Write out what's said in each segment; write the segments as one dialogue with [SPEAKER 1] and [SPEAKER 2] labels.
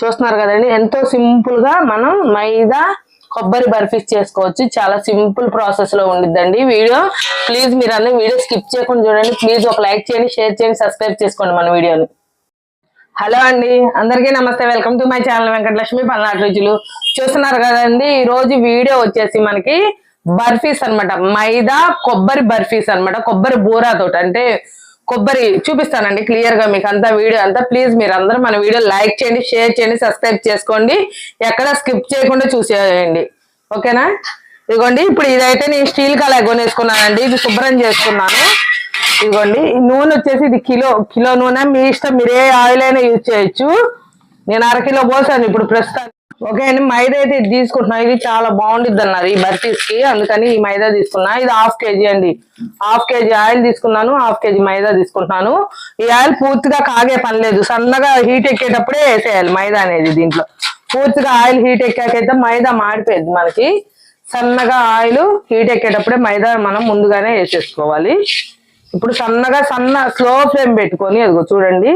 [SPEAKER 1] చూస్తున్నారు కదండి. ఎంతో సింపుల్గా మనం మైదా కొబ్బరి బర్ఫీస్ చేసుకోవచ్చు. చాలా సింపుల్ ప్రాసెస్లో ఉండిద్దండి వీడియో. ప్లీజ్ మీరు అందరూ వీడియో స్కిప్ చేయకుండా చూడండి. ప్లీజ్ ఒక లైక్ చేయండి షేర్ చేయండి సబ్స్క్రైబ్ చేసుకోండి మన వీడియోని. హలో అండి. అందరికీ నమస్తే. Welcome to my channel Venkatalakshmi Palnati రుచులు. చూస్తున్నారు కదండి ఈ రోజు వీడియో వచ్చేసి మనకి బర్ఫీస్ అన్నమాట. మైదా కొబ్బరి బర్ఫీస్ అన్నమాట. కొబ్బరి బూరా తోట. అంటే కొబ్బరి చూపిస్తానండి క్లియర్గా మీకు అంతా వీడియో అంతా. ప్లీజ్ మీరు అందరూ మన వీడియో లైక్ చేయండి షేర్ చేయండి సబ్స్క్రైబ్ చేసుకోండి. ఎక్కడ స్కిప్ చేయకుండా చూసేయండి. ఓకేనా? ఇదిగోండి ఇప్పుడు ఇదైతే నేను స్టీల్ కళ కొనేసుకున్నానండి ఇది శుభ్రం చేసుకున్నాను. ఇదిగోండి ఈ నూనె వచ్చేసి ఇది కిలో కిలో నూనె. మీ ఇష్టం మీరు ఏ ఆయిల్ అయినా యూజ్ చేయొచ్చు. నేను అరకిలో పోసాను ఇప్పుడు ప్రస్తుతానికి. ఓకే అండి మైదా అయితే ఇది తీసుకుంటున్నా. ఇది చాలా బాగుండిద్ది అన్నారు ఈ బర్టీస్కి అందుకని ఈ మైదా తీసుకున్నా. ఇది హాఫ్ కేజీ అండి. హాఫ్ కేజీ ఆయిల్ తీసుకున్నాను. హాఫ్ కేజీ మైదా తీసుకుంటున్నాను. ఈ ఆయిల్ పూర్తిగా కాగే పని లేదు. సన్నగా హీట్ ఎక్కేటప్పుడే వేసేయాలి మైదా అనేది దీంట్లో. పూర్తిగా ఆయిల్ హీట్ ఎక్కాకైతే మైదా మాడిపోయింది మనకి. సన్నగా ఆయిల్ హీట్ ఎక్కేటప్పుడే మైదా మనం ముందుగానే వేసేసుకోవాలి. ఇప్పుడు సన్నగా సన్న స్లో ఫ్లేమ్ పెట్టుకొని అదిగో చూడండి.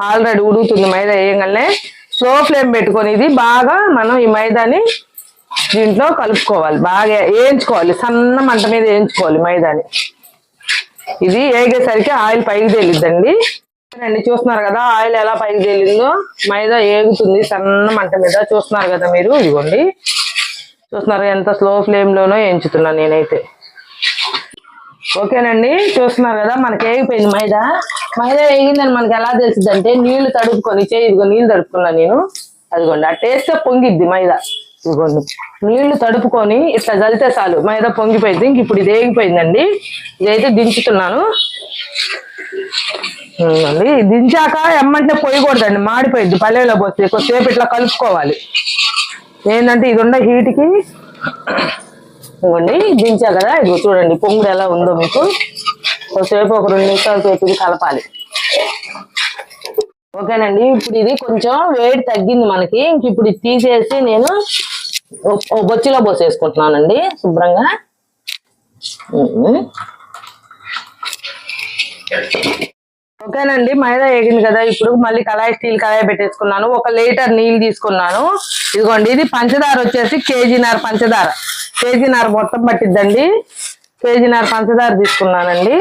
[SPEAKER 1] ఆల్రెడీ ఉడుగుతుంది మైదా వేయగానే. స్లో ఫ్లేమ్ పెట్టుకొని ఇది బాగా మనం ఈ మైదాని దీంట్లో కలుపుకోవాలి. బాగా వేయించుకోవాలి. సన్న మంట మీద వేయించుకోవాలి మైదాని. ఇది వేగేసరికి ఆయిల్ పైకి తేలిద్దండి. అండి చూస్తున్నారు కదా ఆయిల్ ఎలా పైకి తేలిందో? మైదా ఏగుతుంది సన్న మంట మీద. చూస్తున్నారు కదా మీరు? ఇదిగోండి. చూస్తున్నారు ఎంత స్లో ఫ్లేమ్ లోనో వేయించుతున్నాను నేనైతే. ఓకేనండి చూస్తున్నారు కదా మనకి వేగిపోయింది మైదా. మైదా వేగిందని మనకి ఎలా తెలిసిందంటే నీళ్ళు తడుపుకొని చేయి ఇదిగో నీళ్ళు తడుపుకున్నా నేను. అదిగోండి ఆ టేస్ట్ పొంగిద్ది మైదా. ఇదిగోండి నీళ్ళు తడుపుకొని ఇట్లా చల్లితే చాలు మైదా పొంగిపోయింది. ఇంక ఇప్పుడు ఇది వేగిపోయిందండి ఇదైతే దించుతున్నాను. ఇది దించాక ఎమ్మంటే పొయ్యకూడదండి మాడిపోయింది పల్లెలో పోస్తే. కొద్దిసేపు ఇట్లా కలుపుకోవాలి. ఏంటంటే ఇది ఉన్న హీట్కి ఇవ్వండి దించా కదా ఇదిగో చూడండి పొంగుడు ఎలా ఉందో మీకు. కొద్దిసేపు ఒక రెండు నిమిషాల సేపు ఇది కలపాలి. ఓకేనండి ఇప్పుడు ఇది కొంచెం వేడి తగ్గింది మనకి. ఇంక ఇప్పుడు ఇది తీసేసి నేను బొచ్చిలో పోసేసుకుంటున్నానండి శుభ్రంగా. ఓకేనండి మైదా వేగింది కదా ఇప్పుడు మళ్ళీ కళాయి స్టీల్ కళాయి పెట్టేసుకున్నాను. ఒక లీటర్ నీళ్ళు తీసుకున్నాను. ఇదిగోండి ఇది పంచదార వచ్చేసి కేజీన్నర పంచదార. కేజీన్నర మొత్తం పట్టిద్దండి. కేజీన్నర పంచదార తీసుకున్నానండి.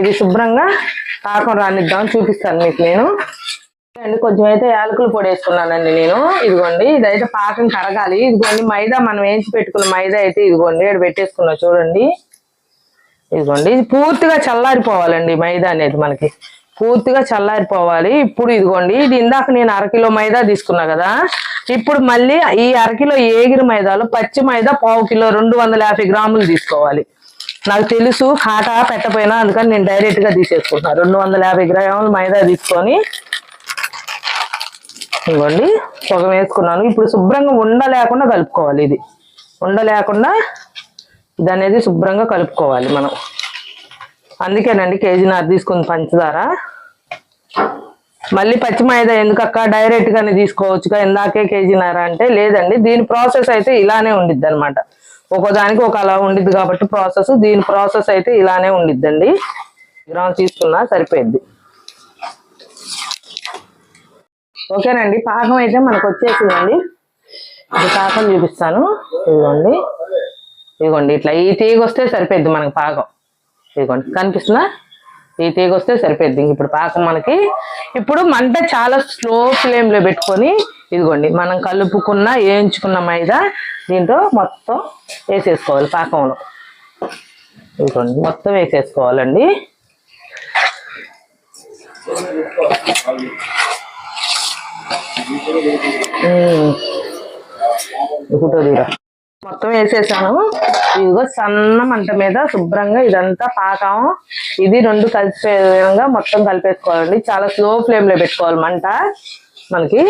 [SPEAKER 1] ఇది శుభ్రంగా కాకం రానిద్దాం చూపిస్తాను మీకు నేను. అండి కొంచెం అయితే యాలకుల పొడి వేసుకున్నానండి నేను. ఇదిగోండి ఇదైతే పాకం కరగాలి. ఇదిగోండి మైదా మనం వేయించి పెట్టుకున్న మైదా అయితే ఇదిగోండి ఇక్కడ పెట్టేసుకున్నా చూడండి. ఇదిగోండి ఇది పూర్తిగా చల్లారిపోవాలండి మైదా అనేది మనకి. పూర్తిగా చల్లారిపోవాలి. ఇప్పుడు ఇదిగోండి ఇది ఇందాక నేను అరకిలో మైదా తీసుకున్నా కదా ఇప్పుడు మళ్ళీ ఈ అరకిలో ఏగిరి మైదాలో పచ్చి మైదా పావు కిలో రెండు వందల యాభై గ్రాములు తీసుకోవాలి. నాకు తెలుసు కాటా పెట్టపోయినా అందుకని నేను డైరెక్ట్గా తీసేసుకుంటున్నా. రెండు వందల యాభై గ్రాములు మైదా తీసుకొని ఇవ్వండి పొగ వేసుకున్నాను. ఇప్పుడు శుభ్రంగా ఉండ లేకుండా కలుపుకోవాలి ఇది. ఉండ లేకుండా ఇది అనేది శుభ్రంగా కలుపుకోవాలి మనం. అందుకేనండి కేజీన్నర తీసుకుంది పంచదార. మళ్ళీ పచ్చి మైదా ఎందుకక్క? డైరెక్ట్ గానే తీసుకోవచ్చుగా? ఇందాకే కేజీన్నర అంటే లేదండి. దీని ప్రాసెస్ అయితే ఇలానే ఉండిద్ది అనమాట ఒక్కోదానికి ఒక అలా ఉండిద్ది కాబట్టి ప్రాసెస్ దీని ప్రాసెస్ అయితే ఇలానే ఉండిద్దండి. గ్రామ్ తీసుకున్నా సరిపోయింది ఓకేనండి పాకం అయితే మనకు వచ్చేసిందండి. ఇది పాకం చూపిస్తాను. ఇదిగోండి. ఇదిగోండి ఇట్లా ఈ తీగ వస్తే సరిపోద్ది మనకు పాకం. ఇదిగోండి కనిపిస్తున్నా? ఈ తీగ వస్తే సరిపోద్ది ఇప్పుడు పాకం మనకి. ఇప్పుడు మంట చాలా స్లో ఫ్లేమ్లో పెట్టుకొని ఇదిగోండి మనం కలుపుకున్న వేయించుకున్న మైదా దీంట్లో మొత్తం వేసేసుకోవాలి పాకంలో. ఇదిగోండి మొత్తం వేసేసుకోవాలండి. ఇప్పుడు తీరా. మొత్తం వేసేసాను. ఇదిగో సన్న మంట మీద శుభ్రంగా ఇదంతా పాకం. ఇది రెండు కలిపే విధంగా మొత్తం కలిపేసుకోవాలండి. చాలా స్లో ఫ్లేమ్లో పెట్టుకోవాలి మంట మనకి.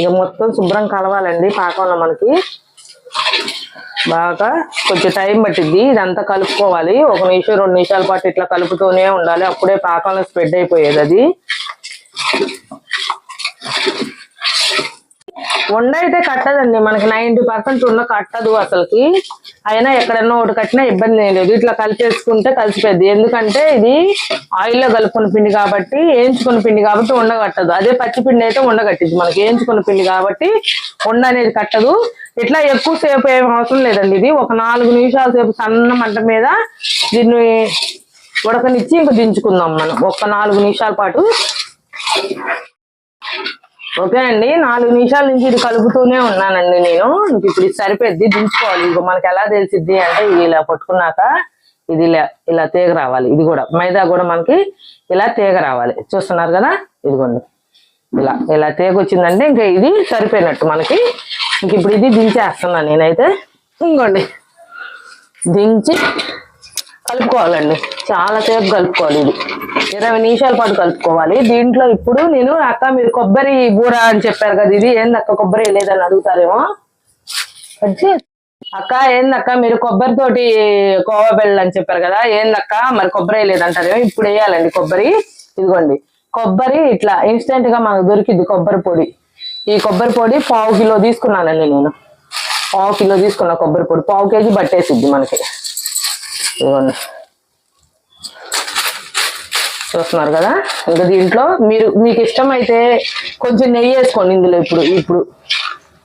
[SPEAKER 1] ఇక మొత్తం శుభ్రం కలవాలండి పాకంలో మనకి. బాగా కొంచెం టైం పట్టిద్ది. ఇదంతా కలుపుకోవాలి. ఒక నిమిషం రెండు నిమిషాల పాటు ఇట్లా కలుపుతూనే ఉండాలి. అప్పుడే పాకంలో స్ప్రెడ్ అయిపోయేది అది. ఉండ అయితే కట్టదండి. మనకి నైంటీ పర్సెంట్ ఉండ కట్టదు అసలుకి. అయినా ఎక్కడన్నా ఒకటి కట్టినా ఇబ్బంది ఏం లేదు. ఇట్లా కలిపేసుకుంటే కలిసిపోద్ది ఎందుకంటే ఇది ఆయిల్లో కలుపుకున్న పిండి కాబట్టి వేయించుకున్న పిండి కాబట్టి ఉండగట్టదు అదే పచ్చి పిండి అయితే ఉండగట్టింది మనకి. వేయించుకున్న పిండి కాబట్టి ఉండ అనేది కట్టదు. ఇట్లా ఎక్కువ సేపు ఏం అవసరం లేదండి ఇది. ఒక నాలుగు నిమిషాల సేపు సన్న మంట మీద దీన్ని ఉడకనిచ్చి ఇంకా దించుకుందాం మనం. ఒక నాలుగు నిమిషాల పాటు. ఓకే అండి నాలుగు నిమిషాల నుంచి ఇది కలుపుతూనే ఉన్నానండి నేను. ఇంక ఇప్పుడు ఇది సరిపోద్ది దించుకోవాలి. ఇక మనకి ఎలా తెలిసిద్ది అంటే ఇది ఇలా పట్టుకున్నాక ఇది ఇలా ఇలా తీగ రావాలి. ఇది కూడా మైదా కూడా మనకి ఇలా తీగ రావాలి. చూస్తున్నారు కదా? ఇదిగోండి. ఇలా ఇలా తీగ వచ్చిందంటే ఇంకా ఇది సరిపోయినట్టు మనకి. ఇంక ఇప్పుడు ఇది దించేస్తున్నాను నేనైతే. ఇంకోండి. దించి కలుపుకోవాలండి. చాలా సేపు కలుపుకోవాలి ఇది. ఇరవై నిమిషాల పాటు కలుపుకోవాలి. దీంట్లో ఇప్పుడు నేను అక్క మీరు కొబ్బరి బూర అని చెప్పారు కదా ఇది ఏంది అక్క కొబ్బరి లేదని అడుగుతారేమో? అక్క ఏందక్క మీరు కొబ్బరి తోటి కోవా బెల్లం అని చెప్పారు కదా ఏందక్క మరి కొబ్బరి లేదంటారేమో ఇప్పుడు వేయాలండి కొబ్బరి. ఇదిగోండి. కొబ్బరి ఇట్లా ఇన్స్టెంట్గా మనకు దొరికింది కొబ్బరి పొడి. ఈ కొబ్బరి పొడి పావు కిలో తీసుకున్నానండి నేను. పావు కిలో తీసుకున్న కొబ్బరి పొడి పావు కేజీ పట్టేసిద్ది మనకి. ఇదిగోండి. చూస్తున్నారు కదా? ఇంకా దీంట్లో మీరు మీకు ఇష్టమైతే కొంచెం నెయ్యి వేసుకోండి ఇందులో ఇప్పుడు ఇప్పుడు.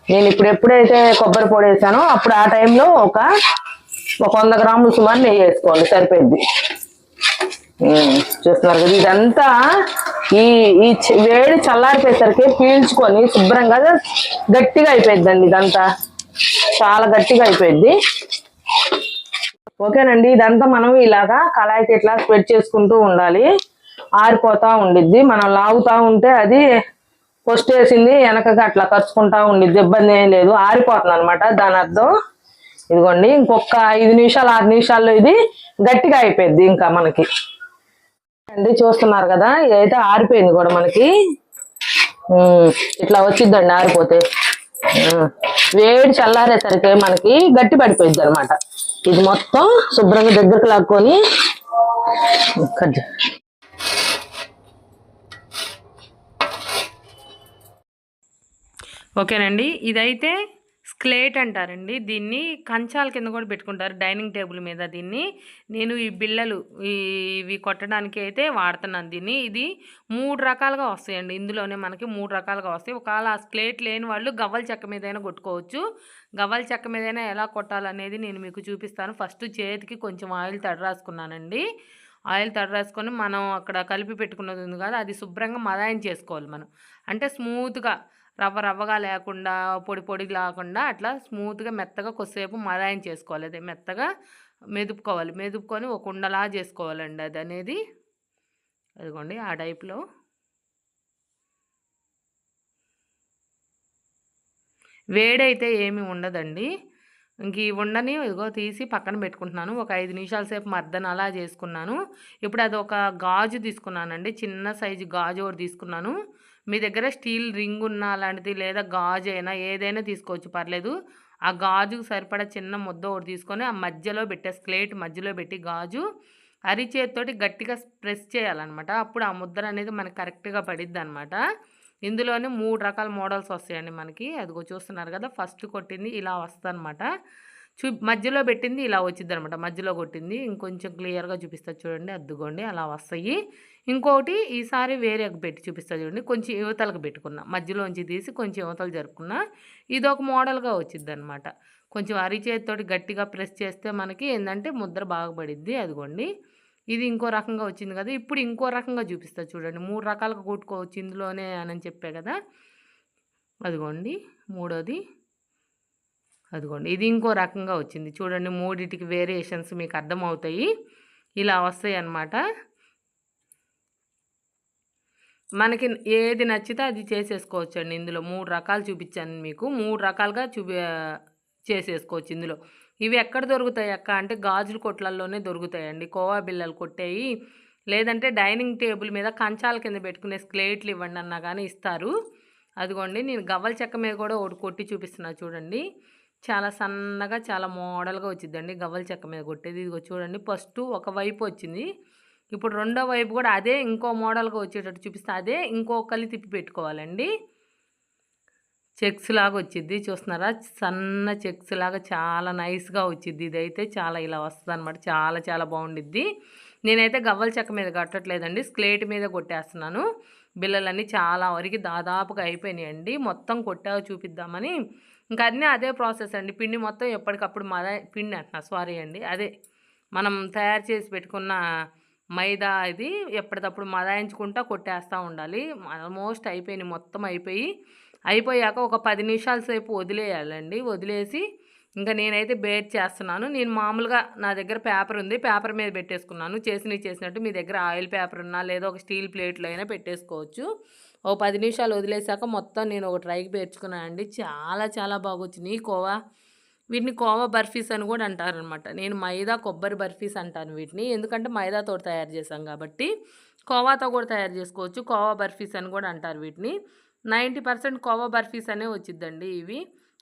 [SPEAKER 1] నేను ఇప్పుడు ఎప్పుడైతే కొబ్బరి పొడి వేసానో అప్పుడు ఆ టైంలో ఒక ఒక వంద గ్రాములు సుమారు నెయ్యి వేసుకోండి సరిపోయింది. చూస్తున్నారు కదా ఇదంతా ఈ ఈ వేడి చల్లారిపోయేసరికి పీల్చుకొని శుభ్రంగా గట్టిగా అయిపోయిందండి ఇదంతా. చాలా గట్టిగా అయిపోయింది ఓకేనండి ఇదంతా మనం ఇలాగా కళాయికి ఇట్లా స్ప్రెడ్ చేసుకుంటూ ఉండాలి. ఆరిపోతా ఉండిద్ది. మనం లాగుతా ఉంటే అది ఫస్ట్ వేసింది వెనకకి అట్లా ఖర్చుకుంటా ఉండిద్ది. ఇబ్బంది ఏం లేదు. ఆరిపోతుంది అనమాట దాని అర్థం? ఇదిగోండి. ఇంకొక ఐదు నిమిషాలు ఆరు నిమిషాల్లో ఇది గట్టిగా అయిపోయింది ఇంకా మనకి. అండి చూస్తున్నారు కదా? ఇదైతే ఆరిపోయింది కూడా మనకి. ఇట్లా వచ్చిద్దండి ఆరిపోతే. వేడి చల్లారేసరికి మనకి గట్టి పడిపోయింది అనమాట ఇది మొత్తం శుభ్రంగా దగ్గరకు లాక్కొని కట్ చే-
[SPEAKER 2] ఓకేనండి. ఇదైతే స్క్లేట్ అంటారండి. దీన్ని కంచాల కింద కూడా పెట్టుకుంటారు డైనింగ్ టేబుల్ మీద దీన్ని. నేను ఈ బిళ్ళలు ఇవి కొట్టడానికి అయితే వాడుతున్నాను దీన్ని. ఇది మూడు రకాలుగా వస్తాయండి. ఇందులోనే మనకి మూడు రకాలుగా వస్తాయి. ఒకవేళ ఆ స్క్లేట్ లేని వాళ్ళు గవ్వల చెక్క మీదైనా కొట్టుకోవచ్చు. గవ్వల చెక్క మీదైనా ఎలా కొట్టాలనేది నేను మీకు చూపిస్తాను. ఫస్ట్ చేతికి కొంచెం ఆయిల్ తడి రాసుకున్నానండి ఆయిల్ తడి రాసుకొని మనం అక్కడ కలిపి పెట్టుకున్నది ఉంది కదా అది శుభ్రంగా మదాయం చేసుకోవాలి మనం. అంటే స్మూత్గా రవ్వ రవ్వగా లేకుండా పొడి పొడి లేకుండా అట్లా స్మూత్గా మెత్తగా కొద్దిసేపు మదాయం చేసుకోవాలి. అదే మెత్తగా మెదుపుకోవాలి. మెదుపుకొని ఒక ఉండలా చేసుకోవాలండి అది అనేది. అదిగోండి ఆ టైప్లో. వేడైతే ఏమి ఉండదండి. ఇంక ఈ ఉండని ఇదిగో తీసి పక్కన పెట్టుకుంటున్నాను. ఒక ఐదు నిమిషాల సేపు మర్దన అలా చేసుకున్నాను. ఇప్పుడు అది ఒక గాజు తీసుకున్నానండి. చిన్న సైజు గాజు ఒకటి తీసుకున్నాను. మీ దగ్గర స్టీల్ రింగ్ ఉన్న అలాంటిది లేదా గాజు అయినా ఏదైనా తీసుకోవచ్చు పర్లేదు. ఆ గాజుకు సరిపడా చిన్న ముద్ద ఒకటి తీసుకొని ఆ మధ్యలో పెట్టే స్లేట్ మధ్యలో పెట్టి గాజు అరిచేతితోటి గట్టిగా ప్రెస్ చేయాలన్నమాట. అప్పుడు ఆ ముద్ర అనేది మనకి కరెక్ట్గా పడిద్ది అనమాట ఇందులోనే మూడు రకాల మోడల్స్ వస్తాయండి మనకి. అదిగో చూస్తున్నారు కదా ఫస్ట్ కొట్టింది ఇలా వస్తుందన్నమాట. చూ మధ్యలో పెట్టింది ఇలా వచ్చింది అనమాట మధ్యలో కొట్టింది. ఇంకొంచెం క్లియర్గా చూపిస్తా చూడండి. అద్దుకోండి. అలా వస్తాయి. ఇంకోటి ఈసారి వేరే పెట్టి చూపిస్తా చూడండి. కొంచెం యువతలకు పెట్టుకున్నా. మధ్యలోంచి తీసి కొంచెం యువతలు జరుపుకున్నా ఇది ఒక మోడల్గా వచ్చింది అనమాట కొంచెం అరిచేతితోటి గట్టిగా ప్రెస్ చేస్తే మనకి ఏంటంటే ముద్ర బాగా పడిద్ది. అదిగోండి. ఇది ఇంకో రకంగా వచ్చింది కదా. ఇప్పుడు ఇంకో రకంగా చూపిస్తా చూడండి. మూడు రకాలుగా కొట్టుకోవచ్చు ఇందులోనే అని చెప్పే కదా. అదిగోండి. మూడోది అదిగోండి. ఇది ఇంకో రకంగా వచ్చింది. చూడండి మూడిటికి వేరియేషన్స్ మీకు అర్థమవుతాయి. ఇలా వస్తాయి అన్నమాట మనకి ఏది నచ్చితే అది చేసేసుకోవచ్చు అండి ఇందులో. మూడు రకాలు చూపించాను మీకు. మూడు రకాలుగా చూపి చేసేసుకోవచ్చు ఇందులో. ఇవి ఎక్కడ దొరుకుతాయి అక్క? అంటే గాజుల కొట్లల్లోనే దొరుకుతాయండి. కోవా బిల్లలు కొట్టేవి లేదంటే డైనింగ్ టేబుల్ మీద కంచాల కింద పెట్టుకునే స్లేట్లు ఇవ్వండి అన్నా కానీ ఇస్తారు. అదిగోండి నేను గవ్వల చెక్క మీద కూడా ఒకటి కొట్టి చూపిస్తున్నా చూడండి. చాలా సన్నగా చాలా మోడల్గా వచ్చిందండి గవ్వల చెక్క మీద కొట్టేది. ఇదిగో చూడండి. ఫస్ట్ ఒక వైపు వచ్చింది. ఇప్పుడు రెండో వైపు కూడా అదే ఇంకో మోడల్గా వచ్చేటట్టు చూపిస్తే. అదే ఇంకో కలి తిప్పి పెట్టుకోవాలండి. చెక్స్ లాగా వచ్చిద్ది. చూస్తున్నారా? సన్న చెక్స్ లాగా చాలా నైస్గా వచ్చిద్ది. ఇదైతే చాలా ఇలా వస్తుంది అనమాట చాలా చాలా బాగుండిద్ది. నేనైతే గవ్వల చెక్క మీద కట్టట్లేదండి. స్లేట్ మీద కొట్టేస్తున్నాను. బిల్లలన్నీ చాలా వరకు దాదాపుగా అయిపోయినాయండి. మొత్తం కొట్టా చూపిద్దామని ఇంకా అన్నీ అదే ప్రాసెస్ అండి. పిండి మొత్తం ఎప్పటికప్పుడు మద పిండి అంటున్నా సారీ అండి. అదే మనం తయారు చేసి పెట్టుకున్న మైదా ఇది ఎప్పటికప్పుడు మదాయించుకుంటా కొట్టేస్తూ ఉండాలి. ఆల్మోస్ట్ అయిపోయినాయి మొత్తం అయిపోయి అయిపోయాక ఒక పది నిమిషాల సేపు వదిలేయాలండి. వదిలేసి ఇంకా నేనైతే బేర్ చేస్తున్నాను. నేను మామూలుగా నా దగ్గర పేపర్ ఉంది పేపర్ మీద పెట్టేసుకున్నాను. చేసినవి చేసినట్టు మీ దగ్గర ఆయిల్ పేపర్ ఉన్నా లేదా ఒక స్టీల్ ప్లేట్లో అయినా పెట్టేసుకోవచ్చు. ఓ పది నిమిషాలు వదిలేసాక మొత్తం నేను ఒక ట్రైకి పేర్చుకున్నాను అండి. చాలా చాలా బాగా వచ్చినాయి కోవా వీటిని కోవా బర్ఫీస్ అని కూడా అంటారనమాట. నేను మైదా కొబ్బరి బర్ఫీస్ అంటాను వీటిని. ఎందుకంటే మైదాతో తయారు చేశాం కాబట్టి కోవాతో కూడా తయారు చేసుకోవచ్చు. కోవా బర్ఫీస్ అని కూడా అంటారు వీటిని. నైంటీ పర్సెంట్ కోవా బర్ఫీస్ అనే వచ్చిద్దండి ఇవి.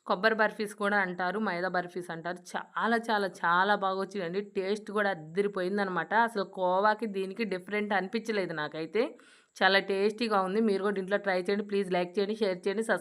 [SPEAKER 2] కొబ్బరి బర్ఫీస్ కూడా అంటారు మైదా బర్ఫీస్ అంటారు. చాలా చాలా చాలా బాగా వచ్చిందండి టేస్ట్ కూడా అద్దరిపోయిందనమాట. అసలు కోవాకి దీనికి డిఫరెంట్ అనిపించలేదు నాకైతే. చాలా టేస్టీగా ఉంది. మీరు కూడా ఇంట్లో ట్రై చేయండి. ప్లీజ్ లైక్ చేయండి షేర్ చేయండి సబ్స్క్రైబ్